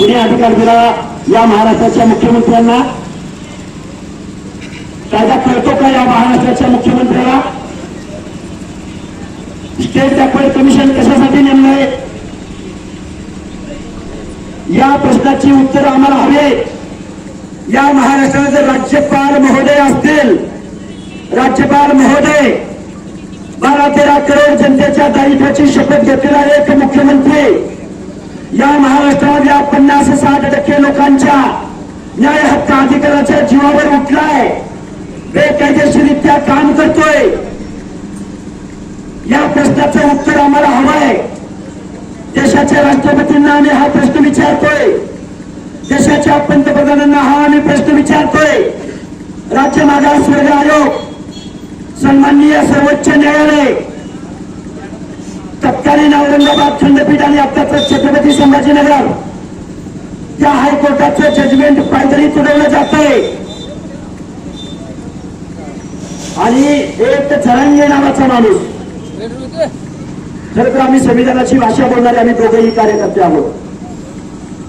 पुणे अधिकार दिला या महाराष्ट्राच्या मुख्यमंत्र्यांना. कायदा कळतो का या महाराष्ट्राच्या मुख्यमंत्र्याला? स्टेट बॅकवर्ड कमिशन कशासाठी नेमलंय या प्रश्नाची उत्तर आम्हाला हवे या महाराष्ट्राचे राज्यपाल महोदय असतील राज्यपाल महोदय बारा तेरा करोड जनतेच्या दायित्वाची शपथ घेतलेला एक मुख्यमंत्री. या महाराष्ट्रात या पन्नास साठ टक्के लोकांच्या न्याय हक्क अधिकाराच्या जीवावर उठलाय. बेकायदेशीरित्या काम करतोय. या प्रश्नाचं उत्तर आम्हाला हवंय. देशाच्या राष्ट्रपतींना आम्ही हा प्रश्न विचारतोय. देशाच्या पंतप्रधानांना हा आम्ही प्रश्न विचारतोय. राज्य मागासवर्ग आयोग सन्माननीय सर्वोच्च न्यायालय तत्कालीन औरंगाबाद खंडपीठ आणि आत्ताच छत्रपती संभाजीनगर त्या हायकोर्टाचं जजमेंट पायदळी तुडवलं जात आहे आणि एक झरंगे नावाचा माणूस. खर तर आम्ही संविधानाची भाषा बोलणारे आम्ही दोघेही कार्यकर्ते आहोत.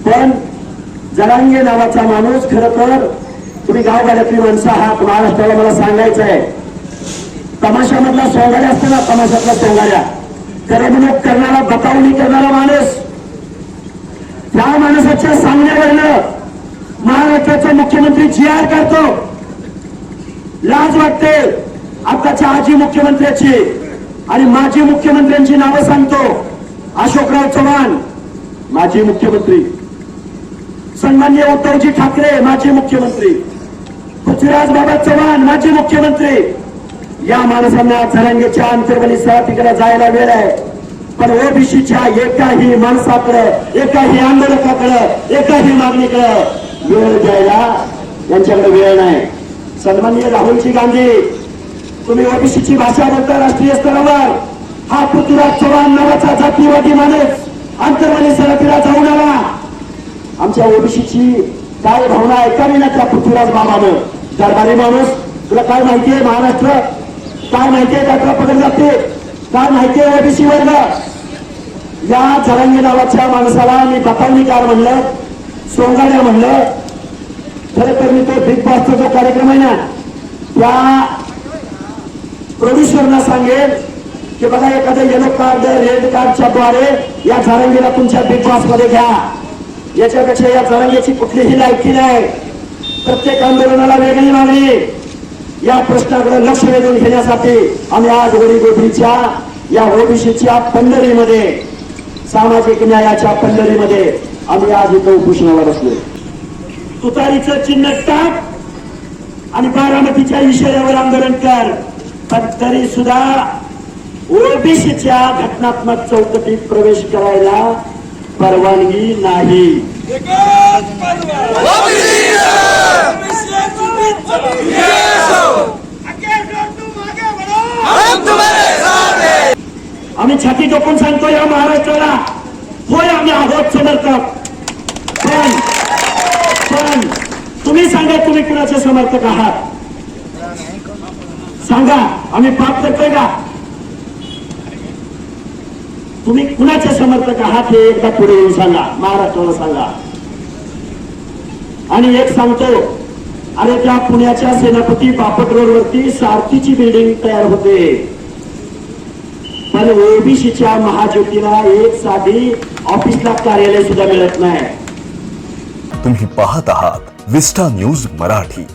पण जरांगे नावाचा माणूस खर तर तुम्ही गावगाड्यातली माणसं आहात महाराष्ट्राला मला सांगायचं आहे तमाशामधला सोंगाड्या असतो ना तमाशातला सोंगाड्या. करमणूक करणारा बतावणी करणारा माणूस. त्या माणसाच्या सांगण्यावरनं महाराष्ट्राचा मुख्यमंत्री जी आर करतो. लाज वाटते आताच्या आजी मुख्यमंत्र्याची आणि माजी मुख्यमंत्र्यांची नावं सांगतो. अशोकराव चव्हाण माजी मुख्यमंत्री. सन्मान्य उद्धवजी ठाकरे माजी मुख्यमंत्री. पृथ्वीराज बाबा चव्हाण माजी मुख्यमंत्री. या माणसांना झरंगेच्या अंतर्गली तिकडे जायला वेळ आहे. पण ओबीसीच्या एकाही माणसाकडे एकाही आंदोलकाकडे एकाही मागणीकडे वेळ द्यायला यांच्याकडे वेळ नाही. सन्माननीय राहुलजी गांधी तुम्ही ओबीसीची भाषा बोलता राष्ट्रीय स्तरावर. हा पृथ्वीराज चव्हाण नावाचा जातीवादी माणूस अंतर्वाली सरतीला जाऊन आला. आमच्या ओबीसीची काय भावना ऐकावी ना त्या पृथ्वीराज बाबानं दरबारी माणूस तुला काय माहितीये महाराष्ट्र काय माहितीये यात्रा पकडली जाते काय माहितीये ओबीसी वर्ग या जरांगी नावाच्या माणसाला मी बतावणीकार म्हणलं सोंगाड्या म्हणलं. खरं तर मी तो बिग बॉसचा जो कार्यक्रम आहे ना त्या प्रोड्युसरना सांगेल की बघा एखादं येलो कार्ड रेड कार्डच्या द्वारे या झारंगीला तुमच्या बिग बॉसमध्ये घ्या. याच्यापेक्षा या झारंगीची कुठलीही लायकी नाही. प्रत्येक आंदोलनाला वेगळी मागणी. या प्रश्नाकडे लक्ष वेधून घेण्यासाठी आम्ही आज गोडीच्या या ओबीसीच्या पंढरीमध्ये सामाजिक न्यायाच्या पंढरीमध्ये आम्ही आज इथं उपोषणाला बसलो तुतारीचं चिन्ह टाक आणि बारामतीच्या इशाऱ्यावर आंदोलन कर. पण तरी सुद्धा ओबीसीच्या घटनात्मक चौकटीत प्रवेश करायला परवानगी नाही. छाती टोकून सांगतो या महाराष्ट्राला. होय आम्ही आहोत समर्थक. पण पण तुम्ही सांगा तुम्ही कुणाचे समर्थक आहात? सांगा आम्ही पाप करतोय का? तुम्ही कुणाचे समर्थक आहात हे एकदा पुढे येऊन सांगा. महाराष्ट्राला सांगा. आणि एक सांगतो अरे त्या पुण्याच्या सेनापती बापट रोडवरती सारथीची बिल्डिंग तयार होते. पण ओबीसीच्या महाज्योतीला एक साधी ऑफिसला कार्यालय सुद्धा मिळत नाही. तुम्ही पाहत आहात विस्टा न्यूज मराठी.